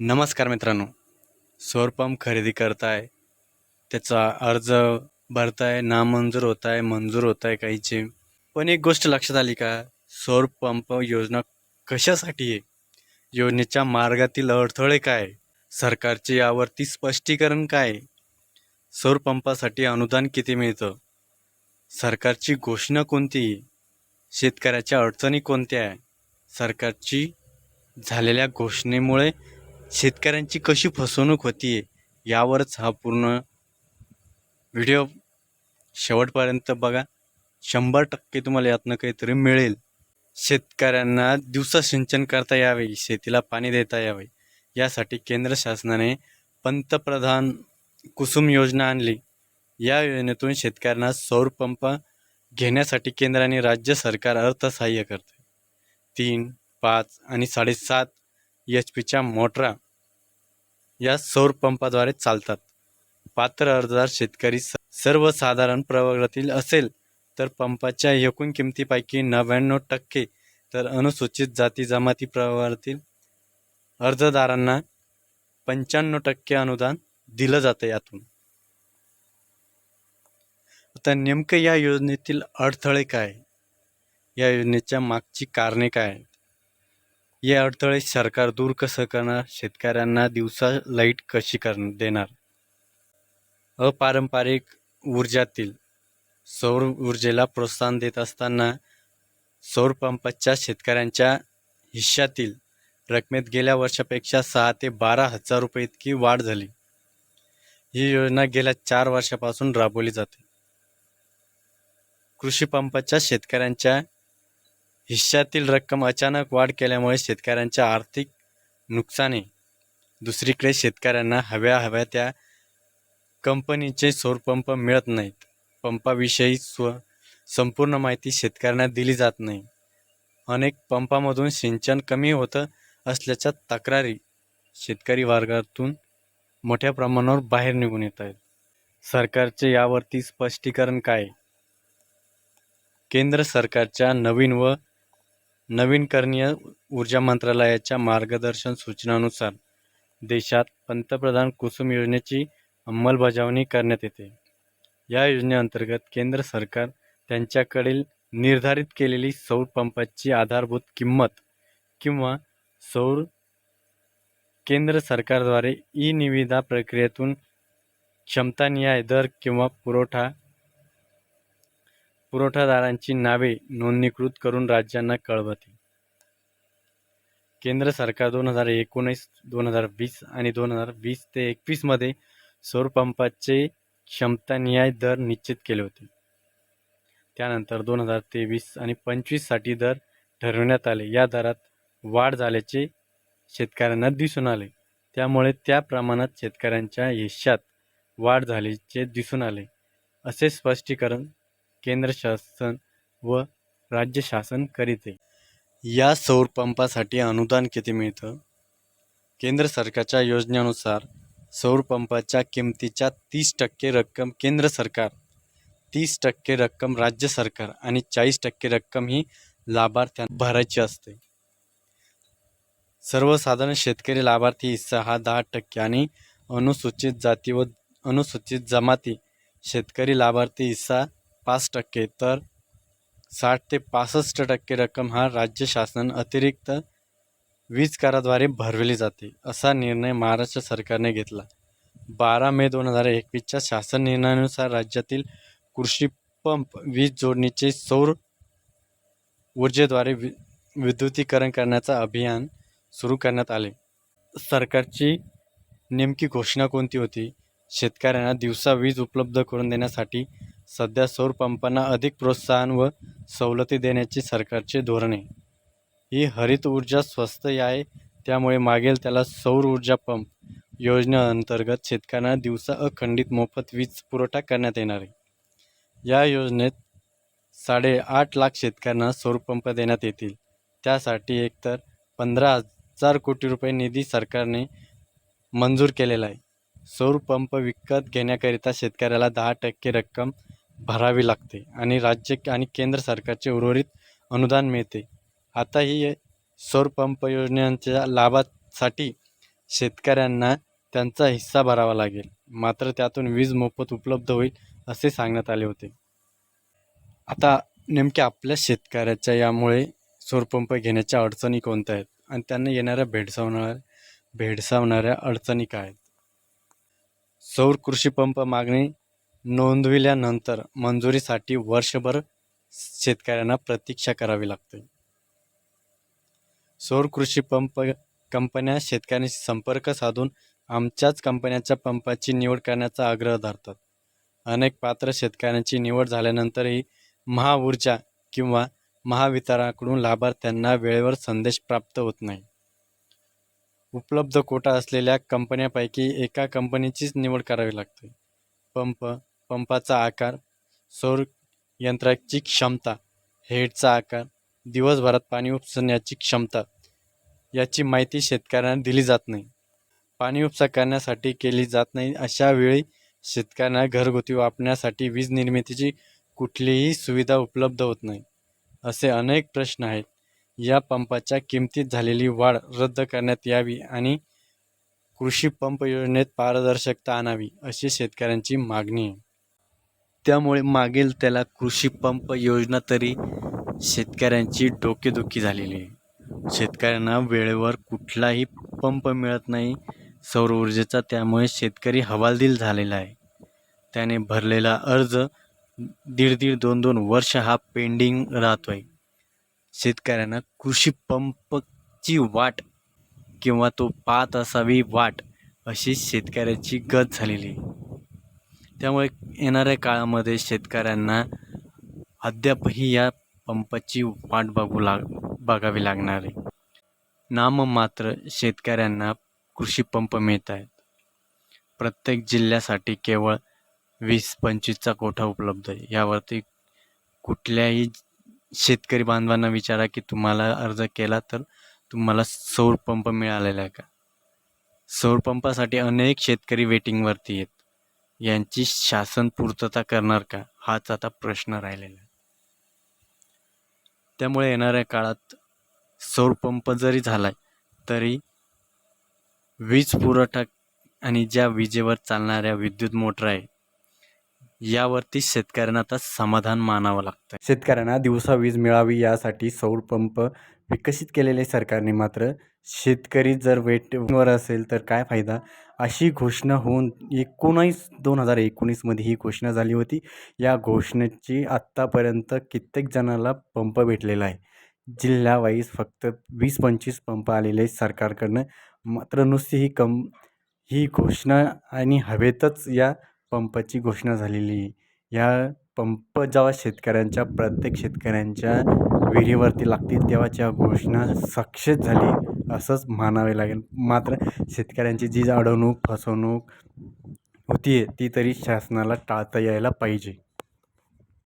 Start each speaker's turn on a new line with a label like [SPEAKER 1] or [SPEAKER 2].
[SPEAKER 1] नमस्कार मित्रांनो. सौरपंप खरेदी करताय. त्याचा अर्ज भरताय नामंजूर होत आहे मंजूर होत आहे काहीचे. पण एक गोष्ट लक्षात आली का? सौरपंप योजना कशासाठी आहे? योजनेच्या मार्गातील अडथळे काय? सरकारचे यावरती स्पष्टीकरण काय? आहे? सौरपंपासाठी अनुदान किती मिळतं? सरकारची घोषणा कोणती? आहे शेतकऱ्याच्या अडचणी कोणत्या? आहे सरकारची झालेल्या घोषणेमुळे शेतकऱ्यांची कशी फसवणूक होती यावरच हा पूर्ण व्हिडिओ शेवटपर्यंत बघा. शंभर टक्के तुम्हाला यातनं काहीतरी मिळेल. शेतकऱ्यांना दिवसा सिंचन करता यावे शेतीला पाणी देता यावे. यासाठी केंद्र शासनाने पंतप्रधान कुसुम योजना आणली. या योजनेतून शेतकऱ्यांना सौर पंप घेण्यासाठी केंद्र आणि राज्य सरकार अर्थसहाय्य करते. तीन पाच आणि साडेसात एच पीच्या मोटरा या सौर पंपाद्वारे चालतात. पात्र अर्जदार शेतकरी स- सर्वसाधारण प्रवर्गातील असेल तर पंपाच्या एकूण किमतीपैकी नव्याण्णव टक्के तर अनुसूचित जाती जमाती प्रवर्गातील अर्जदारांना पंच्याण्णव टक्के अनुदान दिलं जातं यातून. आता नेमकं या योजनेतील अडथळे काय? या योजनेच्या मागची कारणे काय? आहे हे अडथळे सरकार दूर कसं करणार? शेतकऱ्यांना दिवसा लाइट कशी कर देणार? अपारंपरिक ऊर्जातील सौर ऊर्जेला प्रोत्साहन देत असताना सौर पंपाच्या शेतकऱ्यांच्या हिश्श्यातील रकमेत गेल्या वर्षापेक्षा सहा ते बारा हजार रुपये इतकी वाढ झाली. ही योजना गेल्या चार वर्षापासून राबवली जाते. कृषी पंपाच्या शेतकऱ्यांच्या हिश्श्यातील रक्कम अचानक वाढ केल्यामुळे शेतकऱ्यांच्या आर्थिक नुकसाने. दुसरीकडे शेतकऱ्यांना हव्या हव्या त्या कंपनीचे सौरपंप मिळत नाहीत. पंपाविषयी स्व संपूर्ण माहिती शेतकऱ्यांना दिली जात नाही. अनेक पंपामधून सिंचन कमी होतं असल्याच्या तक्रारी शेतकरी वर्गातून मोठ्या प्रमाणावर बाहेर निघून येत आहेत. सरकारचे यावरती स्पष्टीकरण काय? केंद्र सरकारच्या नवीन व नवीनकरणीय ऊर्जा मंत्रालयाच्या मार्गदर्शन सूचनानुसार देशात पंतप्रधान कुसुम योजनेची अंमलबजावणी करण्यात येते. या योजनेअंतर्गत केंद्र सरकार त्यांच्याकडील निर्धारित केलेली सौर पंपाची आधारभूत किंमत किंवा सौर केंद्र सरकारद्वारे ई निविदा प्रक्रियेतून क्षमतानिहाय दर किंवा पुरवठा पुरवठादारांची नावे नोंदणीकृत करून राज्यांना कळवते केंद्र सरकार दोन हजार एकोणीस दोन हजार वीस आणि दोन हजार वीस ते एकवीसमध्ये सौरपंपाचे क्षमतानिहाय दर निश्चित केले होते. त्यानंतर दोन हजार तेवीस आणि पंचवीससाठी दर ठरवण्यात आले. या दरात वाढ झाल्याचे शेतकऱ्यांना दिसून आले. त्यामुळे त्या प्रमाणात शेतकऱ्यांच्या यशात वाढ झाल्याचे दिसून आले असे स्पष्टीकरण केंद्र शासन व राज्य शासन करीते या सौर पंपासाठी अनुदान किती मिळतं? केंद्र सरकारच्या योजनेनुसार सौर पंपाच्या किमतीच्या तीस टक्के रक्कम केंद्र सरकार तीस टक्के रक्कम राज्य सरकार आणि चाळीस टक्के रक्कम ही लाभार्थ्यांना भरायची असते. सर्वसाधारण शेतकरी लाभार्थी हिस्सा हा दहा टक्के आणि अनुसूचित जाती व अनुसूचित जमाती शेतकरी लाभार्थी हिस्सा पाच टक्के तर साठ ते पासष्ट टक्के रक्कम हा राज्य शासन अतिरिक्त वीज कराद्वारे भरविली जाते असा निर्णय महाराष्ट्र सरकारने घेतला. बारा मे दोन हजार एकवीसच्या शासन निर्णयानुसार राज्यातील कृषी पंप वीज जोडणीचे सौर ऊर्जेद्वारे वि विद्युतीकरण करण्याचा अभियान सुरू करण्यात आले. सरकारची नेमकी घोषणा कोणती होती? शेतकऱ्यांना दिवसा वीज उपलब्ध करून देण्यासाठी सध्या सौर पंपांना अधिक प्रोत्साहन व सवलती देण्याची सरकारचे धोरणे. ही हरित ऊर्जा स्वस्त आहे त्यामुळे मागेल त्याला सौर ऊर्जा पंप योजनेअंतर्गत शेतकऱ्यांना दिवसा अखंडित मोफत वीज पुरवठा करण्यात येणार आहे. या योजनेत साडेआठ लाख शेतकऱ्यांना सौरपंप देण्यात येतील. त्यासाठी एकतर पंधरा हजार कोटी रुपये निधी सरकारने मंजूर केलेला आहे. सौर पंप विकत घेण्याकरिता शेतकऱ्याला दहा टक्के रक्कम भरावी लागते आणि राज्य आणि केंद्र सरकारचे उर्वरित अनुदान मिळते. आता ही सौर पंप लाभासाठी शेतकऱ्यांना त्यांचा हिस्सा भरावा लागेल. मात्र त्यातून वीज मोफत उपलब्ध होईल असे सांगण्यात आले होते. आता नेमक्या आपल्या शेतकऱ्याच्या यामुळे सौरपंप घेण्याच्या अडचणी कोणत्या आहेत? आणि त्यांना येणाऱ्या भेडसावणाऱ्या भेडसावणाऱ्या अडचणी काय आहेत? सौर कृषी पंप मागणी नोंदविल्यानंतर मंजुरीसाठी वर्षभर शेतकऱ्यांना प्रतीक्षा करावी लागते. सौर कृषी पंप कंपन्या शेतकऱ्यांशी संपर्क साधून आमच्याच कंपन्याच्या पंपाची निवड करण्याचा आग्रह धरतात. अनेक पात्र शेतकऱ्यांची निवड झाल्यानंतरही महाऊर्जा किंवा महावितरणाकडून लाभार्थ्यांना वेळेवर संदेश प्राप्त होत नाही. उपलब्ध कोटा असलेल्या कंपन्यांपैकी एका कंपनीचीच निवड करावी लागते. पंप पंपाचा आकार सौर यंत्राची क्षमता हेडचा आकार दिवसभरात पाणी उपसण्याची क्षमता याची माहिती शेतकऱ्यांना दिली जात नाही. पाणी उपसा करण्यासाठी केली जात नाही अशा वेळी शेतकऱ्यांना घरगुती वापरण्यासाठी वीज निर्मितीची कुठलीही सुविधा उपलब्ध होत नाही असे अनेक प्रश्न आहेत. या पंपाच्या किमतीत झालेली वाढ रद्द करण्यात यावी आणि कृषी पंप योजनेत पारदर्शकता आणावी अशी शेतकऱ्यांची मागणी आहे. त्यामुळे मागेल त्याला कृषी पंप योजना तरी शेतकऱ्यांची डोकेदुखी झालेली आहे. शेतकऱ्यांना वेळेवर कुठलाही पंप मिळत नाही. सौर ऊर्जेचा त्यामुळे शेतकरी हवालदिल झालेला आहे. त्याने भरलेला अर्ज दीड दीड दोन दोन वर्ष हा पेंडिंग राहतो आहे शेतकऱ्यांना कृषी पंपची वाट किंवा तो पाहत असावी वाट अशी शेतकऱ्याची गत झालेली आहे. त्यामुळे येणाऱ्या काळामध्ये शेतकऱ्यांना अद्यापही या पंपाची वाट बघू लाग बघावी लागणार आहे. नाममात्र शेतकऱ्यांना कृषी पंप मिळत आहेत. प्रत्येक जिल्ह्यासाठी केवळ वीस पंचवीसचा कोठा उपलब्ध आहे? यावरती कुठल्याही शेतकरी बांधवांना विचारा की तुम्हाला अर्ज केला तर तुम्हाला सौर पंप मिळालेला आहे का? सौर पंपासाठी अनेक शेतकरी वेटिंगवरती आहेत. यांची शासन पूर्तता करणार का? हाच आता प्रश्न राहिलेला आहे. त्यामुळे येणाऱ्या काळात सौर पंप जरी झालाय तरी वीज पुरवठा आणि ज्या विजेवर चालणाऱ्या विद्युत मोटर आहे यावरती शेतकऱ्यांना आता समाधान मानावं लागतं शेतकऱ्यांना दिवसा वीज मिळावी यासाठी सौर पंप विकसित केलेले सरकारने मात्र शेतकरी जर वेटवर असेल तर काय फायदा? अशी घोषणा होऊन एकोणीस दोन हजार एकोणीसमध्ये ही घोषणा झाली होती. या घोषणेची आत्तापर्यंत कित्येक जणाला पंप भेटलेला आहे. जिल्ह्यावाईज फक्त वीस पंचवीस पंप आलेले आहेत सरकारकडनं. मात्र नुसती ही कम ही घोषणा आणि हवेतच या पंपाची घोषणा झालेली आहे. या पंप जेव्हा शेतकऱ्यांच्या प्रत्येक शेतकऱ्यांच्या विहिरीवरती लागतील तेव्हाच या घोषणा सक्सेस झाली असंच मानावे लागेल. मात्र शेतकऱ्यांची जी अडवणूक फसवणूक होती आहे ती तरी शासनाला टाळता यायला पाहिजे.